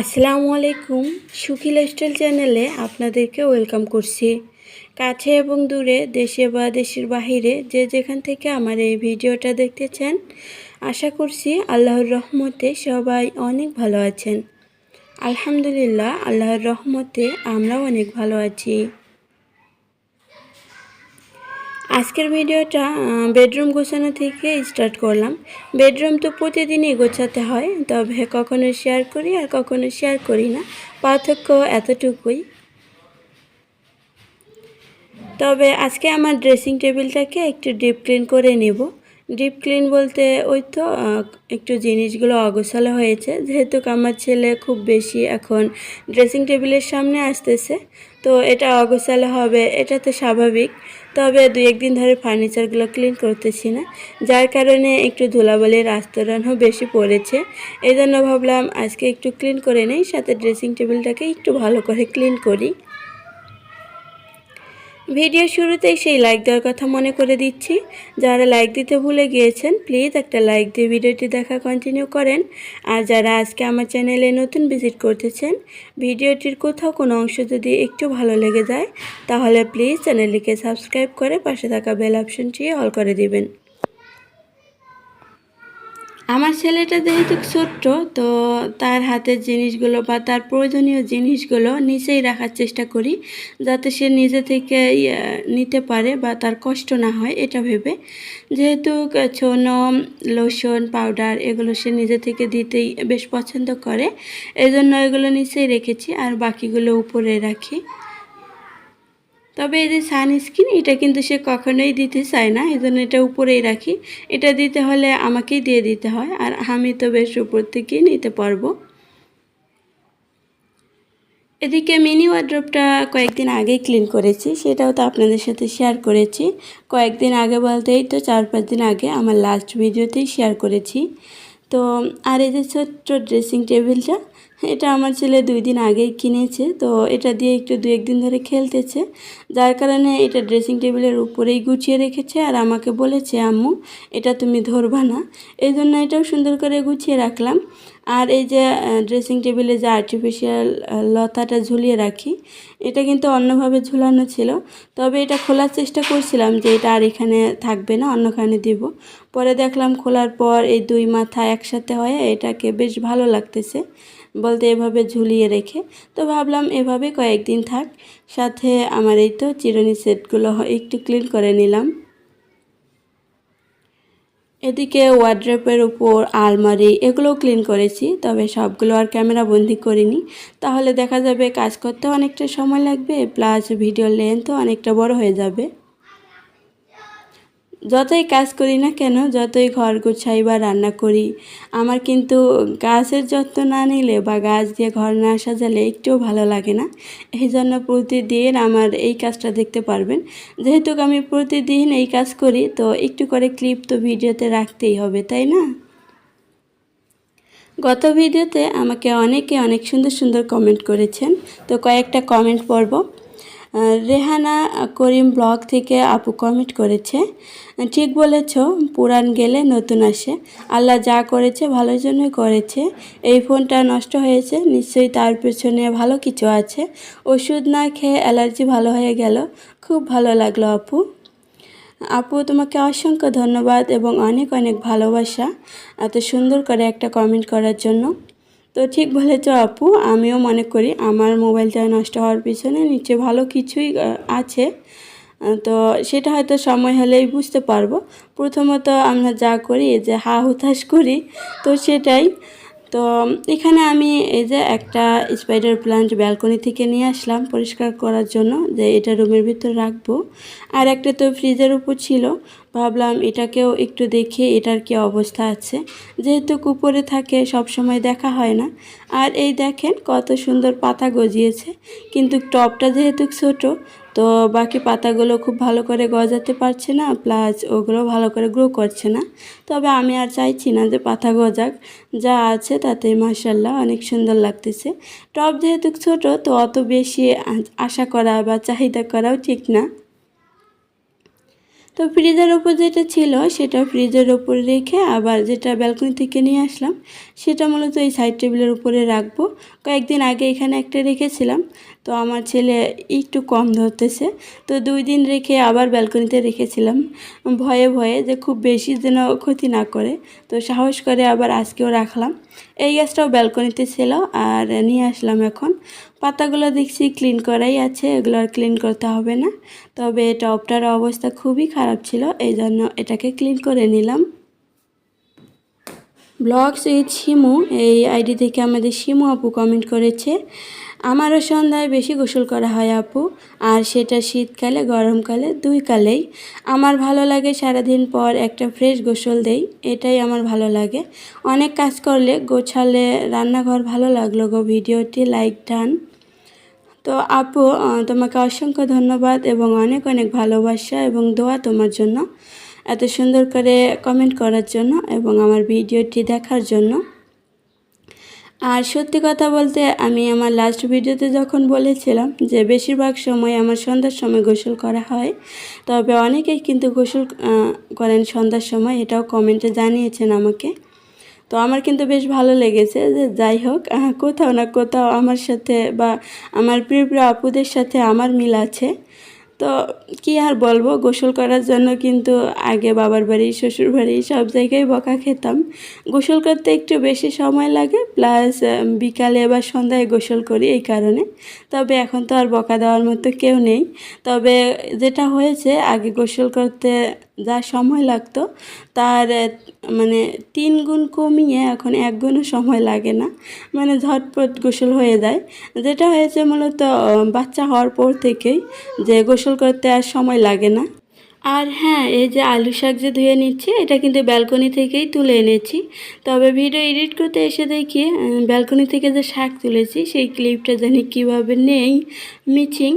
আসসালামু আলাইকুম। সুখী লাইফস্টাইল চ্যানেলে আপনাদেরকে ওয়েলকাম করছি। কাছে এবং দূরে, দেশে বা দেশের বাহিরে যে যেখান থেকে আমার এই ভিডিওটা দেখতেছেন, আশা করছি আল্লাহর রহমতে সবাই অনেক ভালো আছেন। আলহামদুলিল্লাহ, আল্লাহর রহমতে আমরাও অনেক ভালো আছি। আজকের ভিডিওটা বেডরুম গোছানো থেকে স্টার্ট করলাম। বেডরুম তো প্রতিদিনই গোছাতে হয়, তবে কখনো শেয়ার করি আর কখনো শেয়ার করি না। পার্থক্য এতটুকুই। তবে আজকে আমার ড্রেসিং টেবিলটাকে একটু ডিপ ক্লিন করে নেব। ডিপ ক্লিন বলতে ওই তো একটু জিনিসগুলো অগোছালো হয়েছে। যেহেতু আমার ছেলে খুব বেশি এখন ড্রেসিং টেবিলের সামনে আসতেছে, তো এটা অগোছালো হবে, এটা তো স্বাভাবিক। তবে দু একদিন ধরে ফার্নিচারগুলো ক্লিন করতেছি না, যার কারণে একটু ধুলাবালির আস্তরণও বেশি পড়েছে। এই জন্য ভাবলাম আজকে একটু ক্লিন করে নেই, সাথে ড্রেসিং টেবিলটাকে একটু ভালো করে ক্লিন করি। ভিডিও শুরুতেই সেই লাইক দেওয়ার কথা মনে করে দিচ্ছি। যারা লাইক দিতে ভুলে গিয়েছেন প্লিজ একটা লাইক দিয়ে ভিডিওটি দেখা কন্টিনিউ করেন। আর যারা আজকে আমার চ্যানেলে নতুন ভিজিট করতেছেন, ভিডিওটির কোথাও কোনো অংশ যদি একটু ভালো লেগে যায়, তাহলে প্লিজ চ্যানেলটিকে সাবস্ক্রাইব করে পাশে থাকা বেল অপশনটি অল করে দিবেন। আমার ছেলেটা যেহেতু ছোট্ট, তো তার হাতের জিনিসগুলো বা তার প্রয়োজনীয় জিনিসগুলো নিচেই রাখার চেষ্টা করি, যাতে সে নিজে থেকে নিতে পারে বা তার কষ্ট না হয়, এটা ভেবে। যেহেতু ছোনো লোশন, পাউডার এগুলো সে নিজে থেকে দিতেই বেশ পছন্দ করে, এজন্য এগুলো নিচেই রেখেছি, আর বাকিগুলো উপরে রাখি। তবে এই যে সানস্ক্রিন এটা কিন্তু সে কখনোই দিতে চায় না এই জন্য এটা উপরেই রাখি। এটা দিতে হলে আমাকেই দিয়ে দিতে হয়, আর আমি তো বেশ উপর থেকেই নিতে পারব। এদিকে মিনি ওয়ার্ড্রপটা কয়েকদিন আগেই ক্লিন করেছি, সেটাও তো আপনাদের সাথে শেয়ার করেছি। কয়েকদিন আগে বলতেই তো চার পাঁচ দিন আগে আমার লাস্ট ভিডিওতেই শেয়ার করেছি। তো, আর এই যে ছোট্ট ড্রেসিং টেবিলটা এটা আমার ছেলে দুই দিন আগেই কিনেছে, তো এটা দিয়ে একটু দু একদিন ধরে খেলতেছে। যার কারণে এটা ড্রেসিং টেবিলের উপরেই গুছিয়ে রেখেছে আর আমাকে বলেছে, আম্মু, এটা তুমি ধরবা না। এই জন্য এটাও সুন্দর করে গুছিয়ে রাখলাম। আর এই যে ড্রেসিং টেবিলে যে আর্টিফিশিয়াল লতাটা ঝুলিয়ে রাখি, এটা কিন্তু অন্যভাবে ঝুলানো ছিল। তবে এটা খোলার চেষ্টা করছিলাম যে এটা আর এখানে থাকবে না, অন্যখানে দিব। পরে দেখলাম খোলার পর এই দুই মাথা একসাথে হয়ে এটাকে বেশ ভালো লাগতেছে। বলতে এভাবে ঝুলিয়ে রেখে, তো ভাবলাম এভাবে কয়েকদিন থাক, সাথে আমার এই তো চিরুনি সেটগুলো একটু ক্লিন করে নিলাম। এদিকে ওয়ার্ড্রপের উপর, আলমারি এগুলোও ক্লিন করেছি, তবে সবগুলো আর ক্যামেরা বন্দি করিনি। তাহলে দেখা যাবে কাজ করতে অনেকটা সময় লাগবে প্লাস ভিডিও লেন্থও অনেকটা বড় হয়ে যাবে। যতই কাজ করি না কেন, যতই ঘর গুছাই বা রান্না করি, আমার কিন্তু গাছের যত্ন না নিলে বা গাছ দিয়ে ঘর না সাজালে একটুও ভালো লাগে না। এই জন্য প্রতিদিন আমার এই কাজটা দেখতে পারবেন। যেহেতু আমি প্রতিদিন এই কাজ করি, তো একটু করে ক্লিপ তো ভিডিওতে রাখতেই হবে, তাই না? গত ভিডিওতে আমাকে অনেকে অনেক সুন্দর সুন্দর কমেন্ট করেছেন। তো কয়েকটা কমেন্ট পড়ব। রেহানা করিম ব্লগ থেকে আপু কমেন্ট করেছে, ঠিক বলেছ পুরান গেলে নতুন আসে। আল্লাহ যা করেছে ভালোর জন্যই করেছে। এই ফোনটা নষ্ট হয়েছে, নিশ্চয়ই তার পেছনে ভালো কিছু আছে। ওষুধ না খেয়ে অ্যালার্জি ভালো হয়ে গেল। খুব ভালো লাগল আপু। আপু, তোমাকে অসংখ্য ধন্যবাদ এবং অনেক অনেক ভালোবাসা, এত সুন্দর করে একটা কমেন্ট করার জন্য। তো ঠিক বলেছ আপু, আমিও মনে করি আমার মোবাইলটা নষ্ট হওয়ার পিছনে নিচে ভালো কিছুই আছে। তো সেটা হয়তো সময় হলেই বুঝতে পারব। প্রথমত আমরা যা করি যে হা হুতাশ করি, তো সেটাই। তো এখানে আমি এই যে একটা স্পাইডার প্লান্ট ব্যালকনি থেকে নিয়ে আসলাম পরিষ্কার করার জন্য যে এটা রুমের ভিতর রাখব। আর একটা তো ফ্রিজের উপর ছিল, ভাবলাম এটাকেও একটু দেখে এটার কি অবস্থা আছে। যেহেতু কুপরে থাকে সব সময় দেখা হয় না। আর এই দেখেন কত সুন্দর পাতা গজিয়েছে, কিন্তু টপটা যেহেতু ছোট তো বাকি পাতাগুলো খুব ভালো করে গজাতে পারছে না প্লাস ওগুলো ভালো করে গ্রো করছে না। তবে আমি আর চাইছি না যে পাতা গজাক, যা আছে তাতে মাসাল্লাহ অনেক সুন্দর লাগতেছে। টপ যেহেতু ছোট, তো অত বেশি আশা করা বা চাহিদা করাও ঠিক না। তো ফ্রিজের ওপর যেটা ছিল সেটা ফ্রিজের ওপর রেখে আবার যেটা ব্যালকনি থেকে নিয়ে আসলাম, সেটা মূলত এই সাইড টেবিলের উপরে রাখব। কয়েকদিন আগে এখানে একটা রেখেছিলাম, তো আমার ছেলে একটু কম ধরতেছে, তো দুই দিন রেখে আবার ব্যালকনিতে রেখেছিলাম। ভয়ে ভয়ে যে খুব বেশি যেন ক্ষতি না করে, তো সাহস করে আবার আজকেও রাখলাম। এই গাছটাও ব্যালকনিতে ছিল আর নিয়ে আসলাম এখন। পাতাগুলো দেখছি ক্লিন করাই আছে, এগুলো আর ক্লিন করতে হবে না। তবে টপটার অবস্থা খুবই খারাপ ছিল এই জন্য এটাকে ক্লিন করে নিলাম। ব্লগস উইথ শিমু এই আইডি থেকে আমাদের শিমু আপু কমেন্ট করেছে, আমারও সন্ধ্যায় বেশি গোসল করা হয় আপু, আর সেটা শীতকালে, গরমকালে, দুই কালেই। আমার ভালো লাগে সারাদিন পর একটা ফ্রেশ গোসল দেই, এটাই আমার ভালো লাগে। অনেক কাজ করলে গোছালে রান্নাঘর ভালো লাগল গো, ভিডিওটি লাইক ডান তো আপু তোমাকে অসংখ্য ধন্যবাদ এবং অনেক অনেক ভালোবাসা এবং দোয়া তোমার জন্য, এত সুন্দর করে কমেন্ট করার জন্য এবং আমার ভিডিওটি দেখার জন্য। আর সত্যি কথা বলতে আমি আমার লাস্ট ভিডিওতে যখন বলেছিলাম যে বেশিরভাগ সময় আমার সন্ধ্যার সময় গোসল করা হয়, তবে অনেকেই কিন্তু গোসল করেন সন্ধ্যার সময়, এটাও কমেন্টে জানিয়েছেন আমাকে। তো আমার কিন্তু বেশ ভালো লেগেছে যে যাই হোক কোথাও না কোথাও আমার সাথে বা আমার প্রিয় প্রিয় আপুদের সাথে আমার মিল আছে। তো কি আর বলব, গোসল করার জন্য কিন্তু আগে বাবার বাড়ি, শ্বশুর বাড়ি সব জায়গায় বকা খেতাম। গোসল করতে একটু বেশি সময় লাগে, প্লাস বিকালে বা সন্ধ্যায় গোসল করি এই কারণে। তবে এখন তো আর বকা দেওয়ার মতো কেউ নেই। তবে যেটা হয়েছে, আগে গোসল করতে যা সময় লাগতো, তার মানে তিন গুণ কমিয়ে এখন এক গুণও সময় লাগে না। মানে ঝটপট গোসল হয়ে যায়। যেটা হয়েছে মূলত বাচ্চা হওয়ার পর থেকেই যে গোসল করতে আর সময় লাগে না। আর হ্যাঁ এই যে আলু শাক যে ধুয়ে নিচ্ছি, এটা কিন্তু ব্যালকনি থেকেই তুলে এনেছি। তবে ভিডিও এডিট করতে এসে দেখি ব্যালকনি থেকে যে শাক তুলেছি, সেই ক্লিপটা জানি কীভাবে নেই, মিচিং।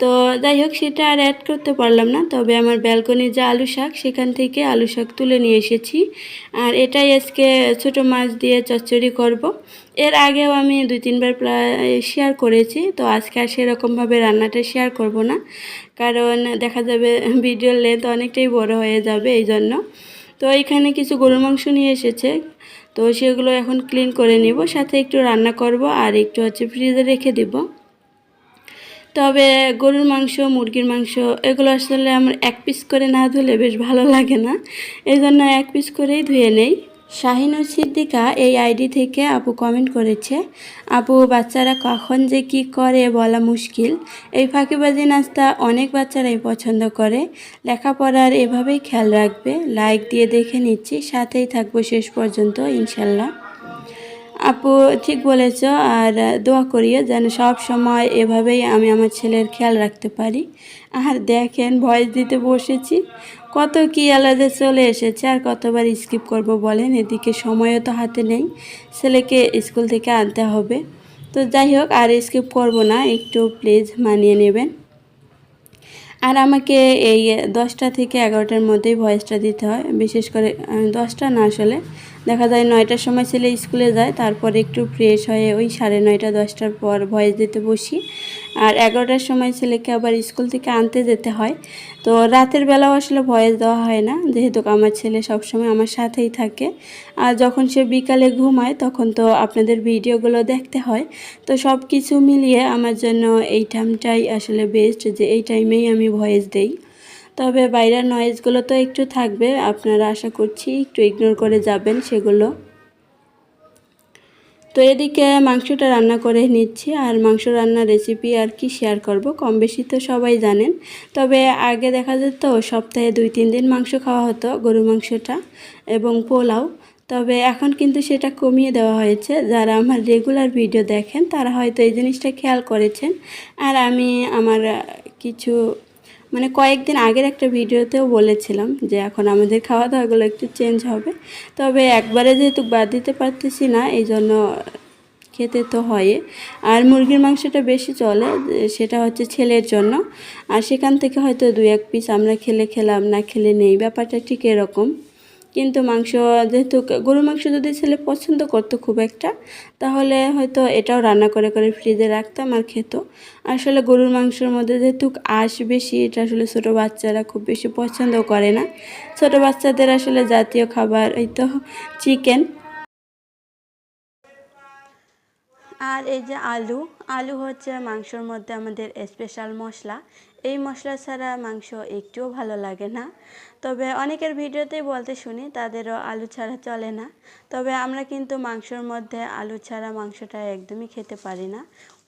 তো যাই হোক, সেটা আর অ্যাড করতে পারলাম না। তবে আমার ব্যালকনির যে আলু শাক, সেখান থেকে আলু শাক তুলে নিয়ে এসেছি। আর এটাই আজকে ছোট মাছ দিয়ে চচ্চড়ি করব। এর আগেও আমি দুই, তিনবার প্রায় শেয়ার করেছি। তো আজকে আর সেরকমভাবে রান্নাটা শেয়ার করব না। কারণ দেখা যাবে ভিডিওর লেন্থ অনেকটাই বড় হয়ে যাবে এই জন্য। তো এখানে কিছু গরুর মাংস নিয়ে এসেছে। তো সেগুলো এখন ক্লিন করে নিব। সাথে একটু রান্না করব আর একটু হচ্ছে ফ্রিজে রেখে দিব। তবে গরুর মাংস, মুরগির মাংস, এগুলো আসলে আমার এক পিস করে না ধুলে বেশ ভালো লাগে না। এই জন্য এক পিস করেই ধুয়ে নেই। শাহিনুর সিদ্দিকা এই আইডি থেকে আপু কমেন্ট করেছে, আপু, বাচ্চারা কখন যে কি করে বলা মুশকিল। এই ফাঁকিবাজি নাস্তা অনেক বাচ্চারাই পছন্দ করে। লেখাপড়ার এভাবেই খেয়াল রাখবে। লাইক দিয়ে দেখে নিচ্ছি, সাথেই থাকব শেষ পর্যন্ত, ইনশাল্লাহ। আপু ঠিক বলেছ, আর দোয়া করিও যেন সব সময় এভাবেই আমি আমার ছেলের খেয়াল রাখতে পারি। আর দেখেন, ভয়েস দিতে বসেছি। কত কি আলাদা চলে এসেছে, আর কতবার স্কিপ করব বলেন, এদিকে সময়ও তো হাতে নেই। ছেলেকে স্কুল থেকে আনতে হবে। তো যাই হোক, আর স্কিপ করব না, একটু প্লিজ মানিয়ে নেবেন। আর আমাকে এই দশটা থেকে এগারোটার মধ্যেই ভয়েসটা দিতে হয়, বিশেষ করে দশটা না আসলে। দেখা যায় নয়টার সময় ছেলে স্কুলে যায়, তারপর একটু ফ্রেশ হয়ে ওই সাড়ে নয়টা, দশটার পর ভয়েস দিতে বসি। আর এগারোটার সময় ছেলেকে আবার স্কুল থেকে আনতে যেতে হয়। তো রাতের বেলাও আসলে ভয়েস দেওয়া হয় না, যেহেতু আমার ছেলে সবসময় আমার সাথেই থাকে। আর যখন সে বিকালে ঘুমায়, তখন তো আপনাদের ভিডিওগুলো দেখতে হয়। তো সব কিছু মিলিয়ে আমার জন্য এই টাইমটাই আসলে বেস্ট যে এই টাইমেই আমি ভয়েস দেই। তবে বাইরের নয়েজগুলো তো একটু থাকবে, আপনারা আশা করছি একটু ইগনোর করে যাবেন সেগুলো। তো এদিকে মাংসটা রান্না করে নিচ্ছি আর মাংস রান্নার রেসিপি আর কি শেয়ার করব, কম বেশি তো সবাই জানেন। তবে আগে দেখা যেত সপ্তাহে দুই, তিন দিন মাংস খাওয়া হতো গরু মাংসটা এবং পোলাও। তবে এখন কিন্তু সেটা কমিয়ে দেওয়া হয়েছে। যারা আমার রেগুলার ভিডিও দেখেন, তারা হয়তো এই জিনিসটা খেয়াল করেছেন। আর আমি আমার কিছু মানে কয়েকদিন আগের একটা ভিডিওতেও বলেছিলাম যে এখন আমাদের খাওয়া দাওয়াগুলো একটু চেঞ্জ হবে। তবে একবারে যেহেতু বাদ দিতে পারতেছি না এই জন্য খেতে তো হয় আর মুরগির মাংসটা বেশি চলে, সেটা হচ্ছে ছেলের জন্য। আর সেখান থেকে হয়তো দু এক পিস আমরা খেলে খেলাম, না খেলে নেই, ব্যাপারটা ঠিক এরকম। কিন্তু মাংস যেহেতু গরুর মাংস যদি ছেলে পছন্দ করতো খুব একটা, তাহলে হয়তো এটাও রান্না করে করে ফ্রিজে রাখতাম আর খেত। আসলে গরুর মাংসের মধ্যে যেহেতু আঁশ বেশি, এটা আসলে ছোটো বাচ্চারা খুব বেশি পছন্দ করে না। ছোটো বাচ্চাদের আসলে জাতীয় খাবার এই তো চিকেন আর এই যে আলু আলু হচ্ছে মাংসর মধ্যে আমাদের স্পেশাল মশলা। এই মশলা ছাড়া মাংস একটুও ভালো লাগে না। তবে অনেকের ভিডিওতেই বলতে শুনি, তাদেরও আলু ছাড়া চলে না। তবে আমরা কিন্তু মাংসর মধ্যে আলু ছাড়া মাংসটা একদমই খেতে পারি না।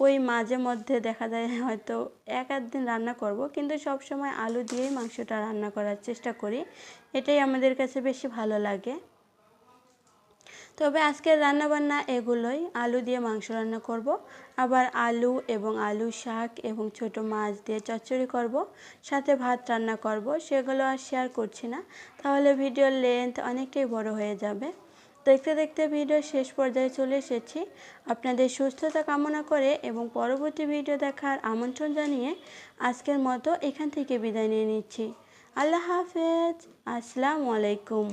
ওই মাঝে মধ্যে দেখা যায় হয়তো এক আধ দিন রান্না করব, কিন্তু সব সময় আলু দিয়েই মাংসটা রান্না করার চেষ্টা করি। এটাই আমাদের কাছে বেশি ভালো লাগে। তবে আজকের রান্নাবান্না এগুলোই। আলু দিয়ে মাংস রান্না করব। আবার আলু এবং আলু শাক এবং ছোট মাছ দিয়ে চচ্চড়ি করব। সাথে ভাত রান্না করব। সেগুলো আর শেয়ার করছি না। তাহলে ভিডিওর লেন্থ অনেকটাই বড় হয়ে যাবে। দেখতে দেখতে ভিডিও শেষ পর্যায়ে চলে এসেছি। আপনাদের সুস্থতা কামনা করে এবং পরবর্তী ভিডিও দেখার আমন্ত্রণ জানিয়ে আজকের মতো এখান থেকে বিদায় নিয়ে নিচ্ছি। আল্লাহ হাফেজ। আসসালামু আলাইকুম।